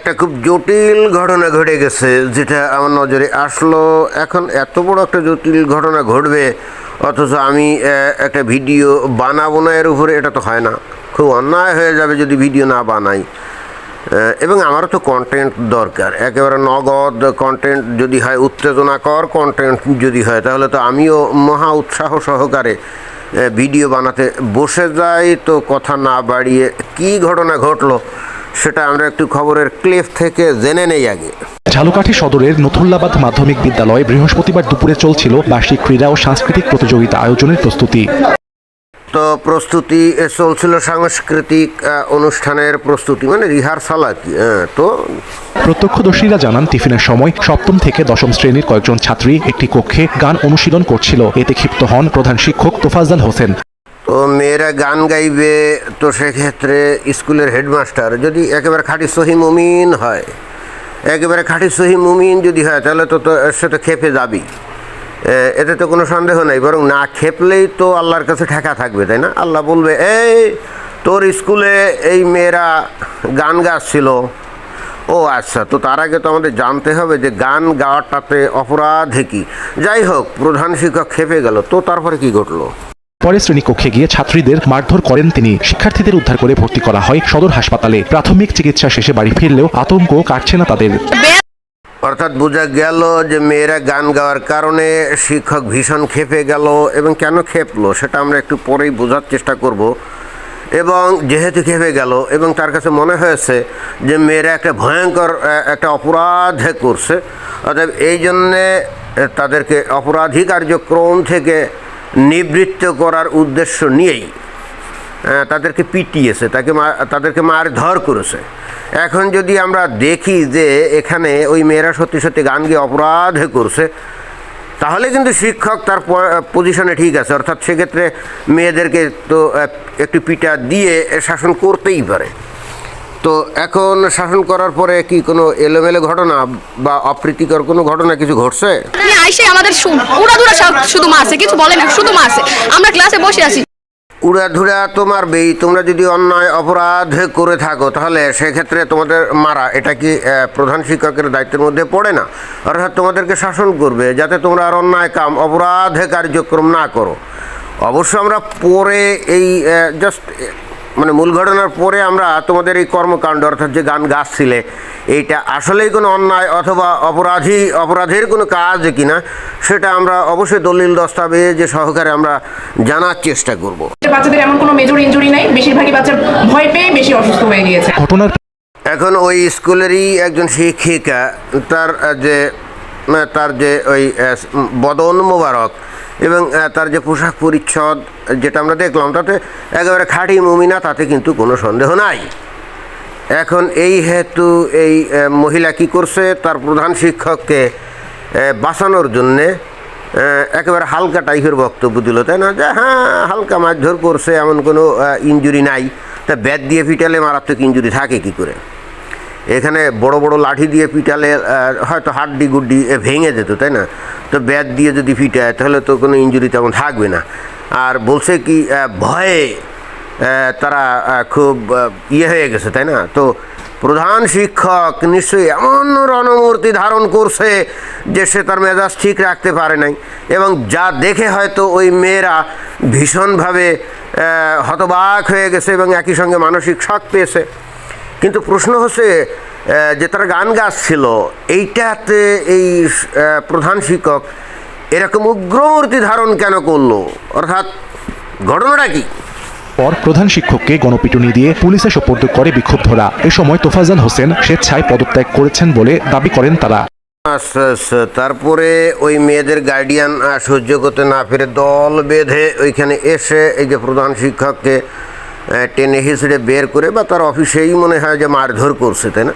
একটা খুব জটিল ঘটনা ঘটে গেছে, যেটা আমার নজরে আসলো। এখন এত বড় একটা জটিল ঘটনা ঘটবে, অথচ আমি একটা ভিডিও বানাবো না এর উপরে, এটা তো হয় না। খুব অন্যায় হয়ে যাবে যদি ভিডিও না বানাই। এবং আমারও তো কন্টেন্ট দরকার। একেবারে নগদ কন্টেন্ট যদি হয়, উত্তেজনাকর কন্টেন্ট যদি হয়, তাহলে তো আমিও মহা উৎসাহ সহকারে ভিডিও বানাতে বসে যাই। তো কথা না বাড়িয়ে কি ঘটনা ঘটলো? সেটা আমরা একটু খবরের ক্লিপ থেকে জেনে নেই আগে। ঝালকাঠি সদরের নথুল্লাবাদ মাধ্যমিক বিদ্যালয়ে বৃহস্পতিবার দুপুরে চলছিল বার্ষিক ক্রীড়া ও সাংস্কৃতিক প্রতিযোগিতা আয়োজনের প্রস্তুতি। তো প্রস্তুতি চলছিল সাংস্কৃতিক অনুষ্ঠানের প্রস্তুতি মানে রিহার্সাল আর কি হ্যাঁ, তো প্রত্যক্ষদর্শীরা জানান টিফিনের সময় সপ্তম থেকে দশম শ্রেণির কয়েকজন ছাত্রী একটি কক্ষে গান অনুশীলন করছিল। এতে ক্ষিপ্ত হন প্রধান শিক্ষক তোফাজ্জাল হোসেন। তো মেয়েরা গান গাইবে, তো সেক্ষেত্রে স্কুলের হেডমাস্টার যদি একেবারে খাঁটি সহি মুমিন হয়, একেবারে খাঁটি সহি মুমিন যদি হয়, তাহলে তো তো সে তো খেপে যাবি এতে তো কোনো সন্দেহ নাই, বরং না খেপলেই তো আল্লাহর কাছে ঠেকা থাকবে, তাই না? আল্লাহ বলবে, এই, তোর স্কুলে এই মেয়েরা গান গাচ্ছিল। ও আচ্ছা তো তার আগে তো আমাদের জানতে হবে যে গান গাওয়াটাতে অপরাধে কি। যাই হোক, প্রধান শিক্ষক খেপে গেল, তো তারপরে কি ঘটলো? পরে শ্রেণীকক্ষে গিয়ে ছাত্রীদের মারধর করেন তিনি। শিক্ষার্থীদের উদ্ধার করে ভর্তি করা হয় সদর হাসপাতালে। প্রাথমিক চিকিৎসা শেষে বাড়ি ফিরলেও আতঙ্ক কাটছে না তাদের। অর্থাৎ বোঝা গেল যে মেয়েরা গান গাওয়ার কারণে শিক্ষক ভীষণ খেপে গেল এবং কেন খেপলো সেটা আমরা একটু পরেই বোঝার চেষ্টা করব। এবং যেহেতু খেপে গেল এবং তার কাছে মনে হয়েছে যে মেয়েরা একটা ভয়ঙ্কর একটা অপরাধ করছে, অতএব এই জন্যে তাদেরকে অপরাধী কার্যক্রম থেকে নিবৃত্ত করার উদ্দেশ্য নিয়েই তাদেরকে পিটিয়েছে, তাকে তাদেরকে মারধর করেছে। এখন যদি আমরা দেখি যে এখানে ওই মেয়েরা সত্যি সত্যি গান গিয়ে অপরাধ করছে, তাহলে কিন্তু শিক্ষক তার পজিশনে ঠিক আছে। অর্থাৎ সেক্ষেত্রে মেয়েদেরকে তো একটু পিটা দিয়ে শাসন করতেই পারে। তো এখন শাসন করার পরে কি কোনো এলোমেলো ঘটনা বা অপ্রীতিকর কোনো ঘটনা কিছু ঘটছে? আইসে আমাদের উড়াধুরা শুধু মারছে কিছু বলে না শুধু মারছে আমরা ক্লাসে বসে আছি। উড়াধুরা তো মারবেই তোমরা যদি অন্যায় অপরাধ করে থাকো তাহলে সেক্ষেত্রে তোমাদের মারা এটা কি প্রধান শিক্ষকের দায়িত্বের মধ্যে পড়ে না? অর্থাৎ তোমাদেরকে শাসন করবে যাতে তোমরা আর অন্যায় কাম অপরাধে কার্যক্রম না করো। অবশ্য আমরা পরে এই জাস্ট মানে মূল ঘটনার পরে আমরা তোমাদের এই কর্মকাণ্ড অর্থাৎ যে গান গাচ্ছিলে এইটা আসলেই কোনো অন্যায় অথবা অপরাধী অপরাধের কোনো কাজ কিনা সেটা আমরা অবশ্যই দলিল দস্তাবেজ সহকারে আমরা জানার চেষ্টা করব। বাচ্চাদের এমন কোনো মেজর ইনজুরি নাই বেশিরভাগই বাচ্চা ভয় পেয়ে বেশি অসুস্থ হয়ে গিয়েছে। ঘটনার এখন ওই স্কুলেরই একজন শিক্ষিকা তার যে তার যে ওই বদন মোবারক এবং তার যে পোশাক পরিচ্ছদ যেটা আমরা দেখলাম, তাতে একেবারে খাঁটি মুমিনা, তাতে কিন্তু কোনো সন্দেহ নাই। এখন এই হেতু এই মহিলা কি করছে, তার প্রধান শিক্ষককে বাঁচানোর জন্যে একেবারে হালকা টাইপের বক্তব্য দিল, তাই না? যে হ্যাঁ হালকা মারধর করছে, এমন কোনো ইঞ্জুরি নাই। তা ব্যাট দিয়ে পিটালে মারাত্মক ইঞ্জুরি থাকে কি করে? এখানে বড় বড় লাঠি দিয়ে পিটালে হয়তো হাড্ডি গুড্ডি ভেঙে যেত, তাই না? তো ব্যাট দিয়ে যদি পিটায় তাহলে তো কোনো ইঞ্জুরি তেমন থাকবে না। আর বলছে কি ভয়ে তারা খুব ইয়ে হয়ে গেছে, তাই না? তো প্রধান শিক্ষক নিশ্চয়ই এমন রণমূর্তি ধারণ করছে যে সে তার মেজাজ ঠিক রাখতে পারে নাই। এবং যা দেখে হয়তো ওই মেয়েরা ভীষণভাবে হতবাক হয়ে গেছে এবং একই সঙ্গে মানসিক শক পেয়েছে। কিন্তু প্রশ্ন হচ্ছে যে তার গান গাচ্ছিল এইটাতে এই প্রধান শিক্ষক এরকম উগ্রমূর্তি ধারণ কেন করল? অর্থাৎ ঘটনাটা কি? পর প্রধান শিক্ষককে গণপিটুনি দিয়ে পুলিশে সোপর্দ করে বিক্ষুব্ধরা এ সময় তোফাজ্জাল হোসেন স্বেচ্ছায় পদত্যাগ করেছেন বলে দাবি করেন তারা। তারপরে ওই মেয়েদের গার্ডিয়ান সহ্য করতে না পেরে দল বেঁধে ওইখানে এসে এই যে প্রধান শিক্ষককে টেনে হিসড়ে বের করে বা তার অফিসেই মনে হয় যে মারধর করছে তাই না?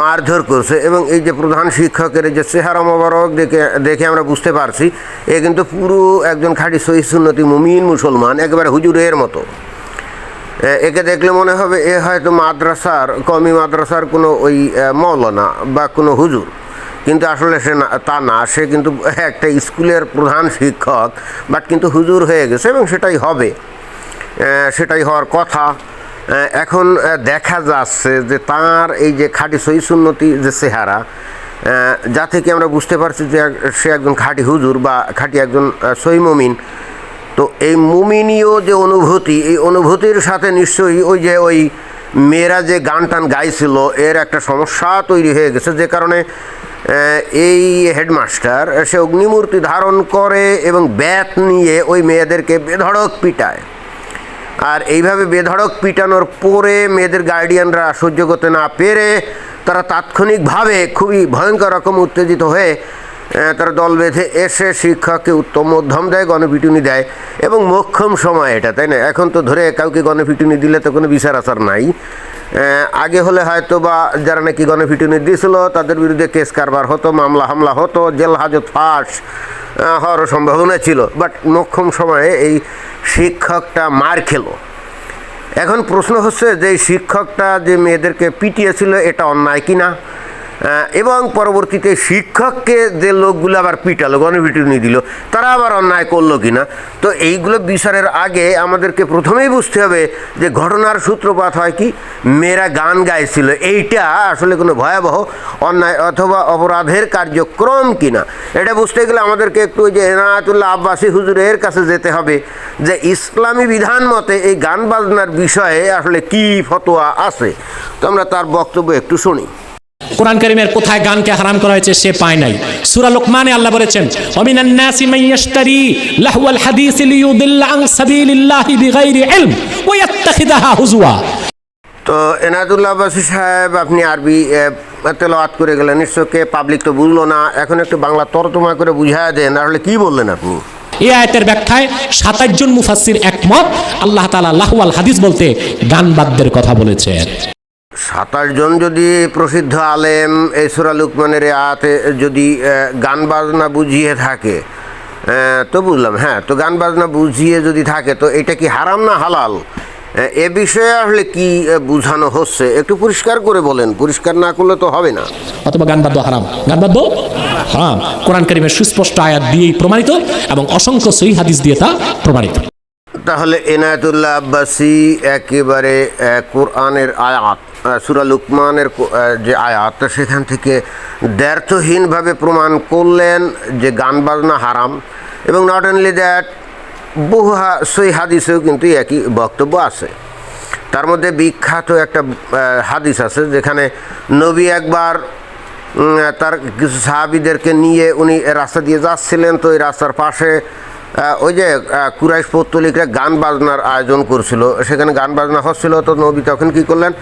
মারধর করছে এবং এই যে প্রধান শিক্ষকের যে চেহারা মোবারক দেখে দেখে আমরা বুঝতে পারছি, এ কিন্তু পুরো একজন খাঁটি সহি সুন্নতি মুমিন মুসলমান একেবারে হুজুরের মতো। একে দেখলে মনে হবে এ হয়তো মাদ্রাসার কমি মাদ্রাসার কোনো ওই মৌলানা বা কোনো হুজুর। কিন্তু আসলে সে না, তা না, সে কিন্তু একটা স্কুলের প্রধান শিক্ষক, বাট কিন্তু হুজুর হয়ে গেছে এবং সেটাই হবে। সেটাই হওয়ার কথা। এখন দেখা যাচ্ছে যে তার এই যে খাঁটি সই সুন্নতি যে চেহারা যা থেকে আমরা বুঝতে পারছি যে সে একজন খাঁটি হুজুর বা খাঁটি একজন সই মমিন। তো এই মুমিনীয় যে অনুভূতি, এই অনুভূতির সাথে নিশ্চয়ই ওই যে ওই মেয়েরা যে গান টান গাইছিল, এর একটা সমস্যা তৈরি হয়ে গেছে যে কারণে এই হেডমাস্টার, সে অগ্নিমূর্তি ধারণ করে এবং ব্যাত নিয়ে ওই মেয়েদেরকে বেধড়ক পিটায়। আর এইভাবে বেধড়ক পিটানোর পরে মেয়েদের গার্ডিয়ানরা সহ্য করতে না পেরে তারা তাৎক্ষণিকভাবে খুবই ভয়ঙ্কর রকম উত্তেজিত হয়ে তারা দল বেঁধে এসে শিক্ষককে উত্তম মধ্যম দেয়, গণপিটুনি দেয় এবং মোক্ষম সময় এটা, তাই না? এখন তো ধরে কাউকে গণপিটুনি দিলে তো কোনো বিচার আচার নাই। আগে হলে হয়তো বা যারা নাকি গণপিটুনি দিয়েছিল তাদের বিরুদ্ধে কেস কারবার হতো, মামলা হামলা হতো, জেল হাজত ফাঁস হওয়ারও সম্ভাবনা ছিল। বাট মোক্ষম সময়ে এই শিক্ষকটা মার খেলো। এখন প্রশ্ন হচ্ছে যে শিক্ষকটা যে মেয়েদেরকে পিটিয়েছিল এটা অন্যায় কিনা? এবং পরবর্তীতে শিক্ষককে যে লোকগুলো আবার পিটালো, গণপিটুনি দিল, তারা আবার অন্যায় করল কিনা? তো এইগুলো বিচারের আগে আমাদেরকে প্রথমেই বুঝতে হবে যে ঘটনার সূত্রপাত হয় কি? মেয়েরা গান গাইছিল, এইটা আসলে কোনো ভয়াবহ অন্যায় অথবা অপরাধের কার্যক্রম কিনা? এটা বুঝতে গেলে আমাদেরকে একটু ওই যে এনায়াতুল্লাহ আব্বাসী হুজুরের কাছে যেতে হবে যে ইসলামী বিধান মতে এই গান বাজনার বিষয়ে আসলে কি ফতোয়া আছে? তো আমরা তার বক্তব্য একটু শুনি। কোরআন করিমের কোথায় গানকে হারাম করা হয়েছে সে পায় নাই। সূরা লোকমানে আল্লাহ বলেছেন ওমিনান নাসি মান ইয়াশতারি লাহওয়াল হাদিস লিইউদিল্লা আন সাবিলিল্লাহি বিগাইরি ইলম ওয়া ইয়াত্তাখিদাহা হুজুয়া তো এনায়তুল্লাহ আব্বাসী সাহেব আপনি আরবি তেলাওয়াত করে গেলেন। নিশ্চয়কে পাবলিক তো বুঝলো না। এখন একটু বাংলা তর্জমা করে বুঝায় দেন। আসলে কি বললেন আপনি? এই আয়াতের ব্যাখ্যায় সাতাশ জন মুফাসসির একমত। আল্লাহ তাআলা লাহওয়াল হাদিস বলতে গান বাদ্যের কথা বলেছেন। সাতাশ জন যদি প্রসিদ্ধ আলেম, এই সুরা লুকমানের এ আয়াতে যদি গান বাজনা বুঝিয়ে থাকে তো বুঝলাম হ্যাঁ তো গান বাজনা বুঝিয়ে যদি থাকে, তো এটা কি হারাম না হালাল? এ বিষয়ে আসলে কি বুঝানো হচ্ছে? একটু পরিষ্কার করে বলেন, পরিষ্কার না করলে তো হবে না। অথবা গান বাদ্য হারাম। গান বাদ্য হারাম। কোরআন করিমের সুস্পষ্ট আয়াত দিয়েই প্রমাণিত এবং অসংখ্য সহি হাদিস দিয়ে তা প্রমাণিত। তাহলে এনায়তুল্লাহ আব্বাসী একেবারে কোরআনের আয়াত সূরা লুকমানের যে আয়াত সেখান থেকে দ্ব্যর্থহীনভাবে প্রমাণ করলেন যে গান বাজনা হারাম এবং নট অনলি দ্যাট বহু সই হাদিসেও কিন্তু একই বক্তব্য আছে। তার মধ্যে বিখ্যাত একটা হাদিস আছে যেখানে নবী একবার তার কিছু সাহাবিদেরকে নিয়ে উনি রাস্তা দিয়ে যাচ্ছিলেন, তো এই রাস্তার পাশে ওই যে কুরাইশ পৌত্তলিকরা গান বাজনার আয়োজন করছিল। সেখানে গান বাজনা হচ্ছিল, তো নবী তখন কী করলেন?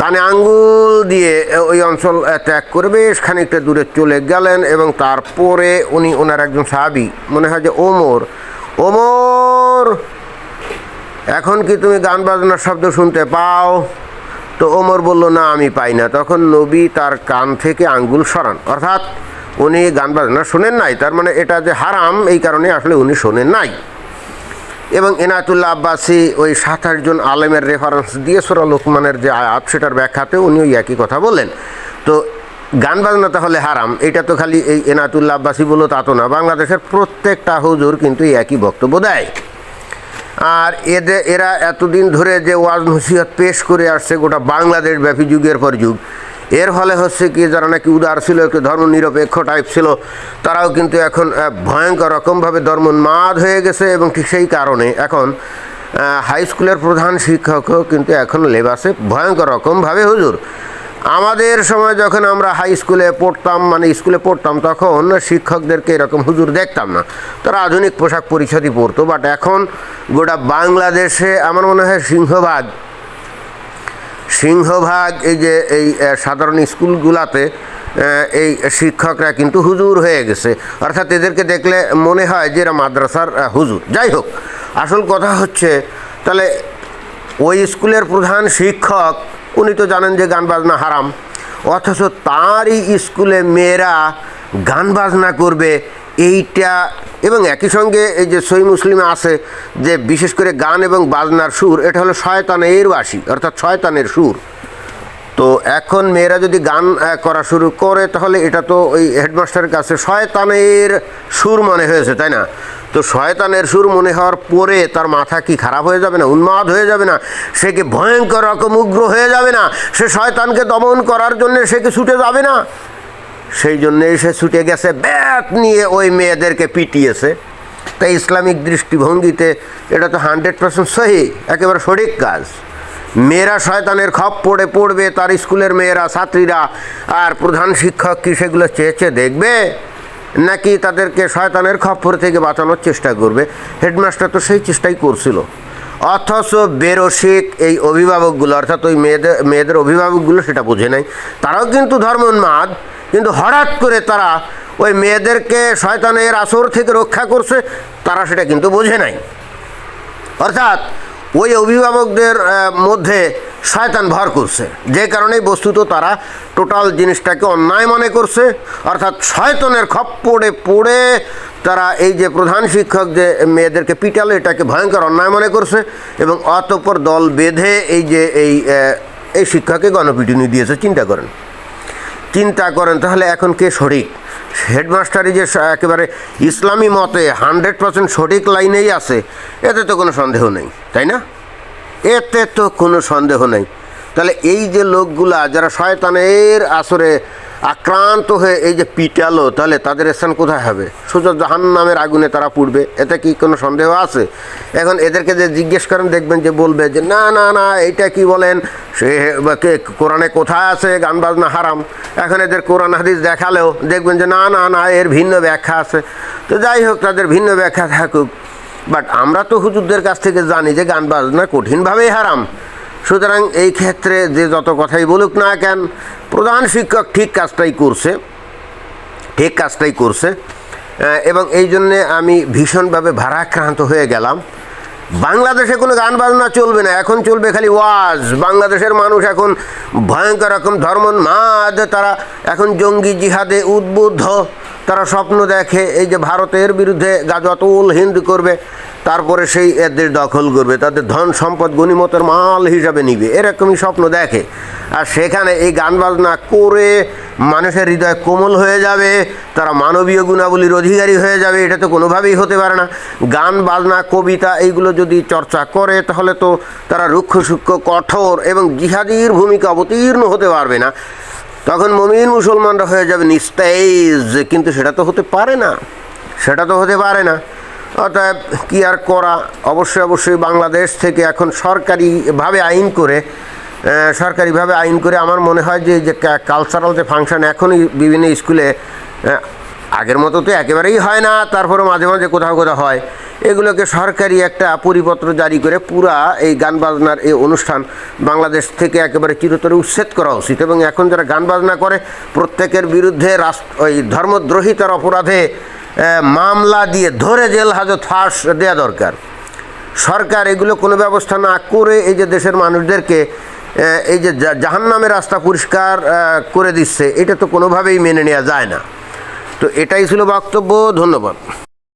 কানে আঙ্গুল দিয়ে ওই অঞ্চল ত্যাগ করে বেশ খানিকটা দূরে চলে গেলেন এবং তারপরে উনি ওনার একজন সাহাবি, মনে হয় যে ওমর। ওমর, এখন কি তুমি গান বাজনার শব্দ শুনতে পাও? তো ওমর বলল, না, আমি পাই না। তখন নবী তার কান থেকে আঙ্গুল সরান। অর্থাৎ উনি গান বাজনা শোনেন নাই। তার মানে এটা যে হারাম, এই কারণে আসলে উনি শোনেন নাই। এবং এনায়তুল্লাহ আব্বাসী ওই সাত আটজন আলেমের রেফারেন্স দিয়ে সোরা লোকমানের যে আয়াত, সেটার ব্যাখ্যাতে উনি ওই একই কথা বলেন তো গান বাজনা তাহলে হারাম, এটা তো খালি এই এনায়তুল্লাহ আব্বাসী বলল তা তো না। বাংলাদেশের প্রত্যেকটা হুজুর কিন্তু এই একই বক্তব্য দেয়। আর এদের এরা এতদিন ধরে যে ওয়াজ নসিহত পেশ করে আসছে, গোটা বাংলাদেশ ব্যাপী যুগের পর যুগ। এর ফলে হচ্ছে কি যারা নাকি উদার ছিল, একটু ধর্ম নিরপেক্ষ টাইপ ছিল, তারাও কিন্তু এখন ভয়ঙ্কর রকমভাবে ধর্মোন্মাদ হয়ে গেছে এবং ঠিক সেই কারণে এখন হাই স্কুলের প্রধান শিক্ষকও কিন্তু এখন লেবাসে ভয়ঙ্কর রকমভাবে হুজুর। আমাদের সময় যখন আমরা হাই স্কুলে পড়তাম মানে স্কুলে পড়তাম, তখন শিক্ষকদেরকে এরকম হুজুর দেখতাম না। তারা আধুনিক পোশাক পরিচ্ছদই পরতো বাট এখন গোটা বাংলাদেশে আমার মনে হয় সিংহভাগ সিংহভাগ, এই যে এই সাধারণ স্কুলগুলাতে এই শিক্ষকরা কিন্তু হুজুর হয়ে গেছে। অর্থাৎ এদেরকে দেখলে মনে হয় যে এরা মাদ্রাসার হুজুর। যাই হোক, আসল কথা হচ্ছে, তাহলে ওই স্কুলের প্রধান শিক্ষক, উনি তো জানেন যে গান বাজনা হারাম, অথচ তারই স্কুলে মেয়েরা গান বাজনা করবে এইটা এবং একই সঙ্গে এই যে সই মুসলিমে আছে যে বিশেষ করে গান এবং বাজনার সুর, এটা হলো শয়তানের বাসি অর্থাৎ শয়তানের সুর। তো এখন মেয়েরা যদি গান করা শুরু করে, তাহলে এটা তো ওই হেডমাস্টারের কাছে শয়তানের সুর মনে হয়েছে, তাই না? তো শয়তানের সুর মনে হওয়ার পরে তার মাথা কি খারাপ হয়ে যাবে না, উন্মাদ হয়ে যাবে না? সে কি ভয়ঙ্কর রকম উগ্র হয়ে যাবে না? সে শয়তানকে দমন করার জন্য সে কি ছুটে যাবে না? সেই জন্যেই সে ছুটে গেছে, ব্যাট নিয়ে ওই মেয়েদেরকে পিটিয়েছে। তাই ইসলামিক দৃষ্টিভঙ্গিতে এটা তো হান্ড্রেড পার্সেন্ট সহি, একেবারে সঠিক কাজ। মেয়েরা শয়তানের খপ পড়ে পড়বে, তার স্কুলের মেয়েরা, ছাত্রীরা, আর প্রধান শিক্ষক কি সেগুলো চেয়ে চেয়ে দেখবে? নাকি তাদেরকে শয়তানের খপ্পর থেকে বাঁচানোর চেষ্টা করবে? হেডমাস্টার তো সেই চেষ্টাই করছিল। অথচ বেরসিক এই অভিভাবকগুলো, অর্থাৎ ওই মেয়েদের মেয়েদের অভিভাবকগুলো সেটা বোঝে নাই। তারাও কিন্তু ধর্ম উন্মাদ কিন্তু হঠাৎ করে তারা ওই মেয়েদেরকে শয়তানের আসর থেকে রক্ষা করছে, তারা সেটা কিন্তু বোঝে নাই। অর্থাৎ ওই অভিভাবকদের মধ্যে শয়তান ভর করছে। যে কারণেই বস্তুত তারা টোটাল জিনিসটাকে অন্যায় মনে করছে। অর্থাৎ শয়তনের খপ্পড়ে পড়ে তারা এই যে প্রধান শিক্ষক যে মেয়েদেরকে পিটালো, এটাকে ভয়ঙ্কর অন্যায় মনে করছে এবং অতঃপর দল বেঁধে এই যে এই এই শিক্ষাকে গণপিটুনি দিয়েছে। চিন্তা করেন। চিন্তা করেন, তাহলে এখন কে সঠিক? হেডমাস্টারই যে একেবারে ইসলামী মতে হান্ড্রেড পার্সেন্ট সঠিক লাইনেই আছে, এতে তো কোনো সন্দেহ নেই, তাই না? এতে তো কোনো সন্দেহ নেই। তাহলে এই যে লোকগুলা, যারা শয়তানের আসরে আক্রান্ত হয়ে এই যে পিটালো, তাহলে তাদের স্থান কোথায় হবে? সোজা জাহান নামের আগুনে তারা পুড়বে, এতে কি কোনো সন্দেহ আছে? এখন এদেরকে যে জিজ্ঞেস করেন, দেখবেন যে বলবে যে, না না না এটা কি বলেন? সে কোরআনে কোথায় আছে? গান বাজনা হারাম। এখন এদের কোরআন হাদিস দেখালেও দেখবেন যে, না না না, এর ভিন্ন ব্যাখ্যা আছে। তো যাই হোক, তাদের ভিন্ন ব্যাখ্যা থাকুক। বাট আমরা তো হুজুরদের কাছ থেকে জানি যে গান বাজনা কঠিনভাবেই হারাম। সুতরাং এই ক্ষেত্রে যে যত কথাই বলুক না কেন, প্রধান শিক্ষক ঠিক কাজটাই করছে, ঠিক কাজটাই করছে এবং এই জন্যে আমি ভীষণভাবে ভারাক্রান্ত হয়ে গেলাম। বাংলাদেশে কোনো গান বাজনা চলবে না, এখন চলবে খালি ওয়াজ। বাংলাদেশের মানুষ এখন ভয়ঙ্কর রকম ধর্মোন্মাদ তারা এখন জঙ্গি জিহাদে উদ্বুদ্ধ, তারা স্বপ্ন দেখে এই যে ভারতের বিরুদ্ধে গাজতুল হিন্দ করবে। তারপরে সেই এদের দখল করবে, তাদের ধন সম্পদ গণিমতের মাল হিসাবে নিবে, এরকমই স্বপ্ন দেখে। আর সেখানে এই গান বাজনা করে মানুষের হৃদয় কোমল হয়ে যাবে, তারা মানবীয় গুণাবলীর অধিকারী হয়ে যাবে, এটা তো কোনোভাবেই হতে পারে না। গান বাজনা কবিতা এইগুলো যদি চর্চা করে, তাহলে তো তারা রুক্ষ সূক্ষ্ম, কঠোর এবং জিহাদির ভূমিকা অবতীর্ণ হতে পারবে না। তখন মমিন মুসলমানরা হয়ে যাবে নিস্তেজ, কিন্তু সেটা তো হতে পারে না, সেটা তো হতে পারে না। অতএব কি আর করা? অবশ্যই অবশ্যই বাংলাদেশ থেকে এখন সরকারিভাবে আইন করে সরকারিভাবে আইন করে আমার মনে হয় যে যে কালচারাল যে ফাংশন এখনই বিভিন্ন স্কুলে আগের মতো তো একেবারেই হয় না তারপরে মাঝে মাঝে কোথাও কোথাও হয়। এগুলোকে সরকারি একটা পরিপত্র জারি করে পুরা এই গান বাজনার এই অনুষ্ঠান বাংলাদেশ থেকে একেবারে চিরতরে উচ্ছেদ করা উচিত। এবং এখন যারা গান বাজনা করে, প্রত্যেকের বিরুদ্ধে রাষ্ট্র, ওই ধর্মদ্রোহিতার অপরাধে মামলা দিয়ে ধরে জেল হাজত ফাঁস দেওয়া দরকার। সরকার এগুলো কোনো ব্যবস্থা না করে এই যে দেশের মানুষদেরকে এই যে জাহান্নামের রাস্তা পরিষ্কার করে দিচ্ছে, এটা তো কোনোভাবেই মেনে নেওয়া যায় না। তো এটাই ছিল বক্তব্য, ধন্যবাদ।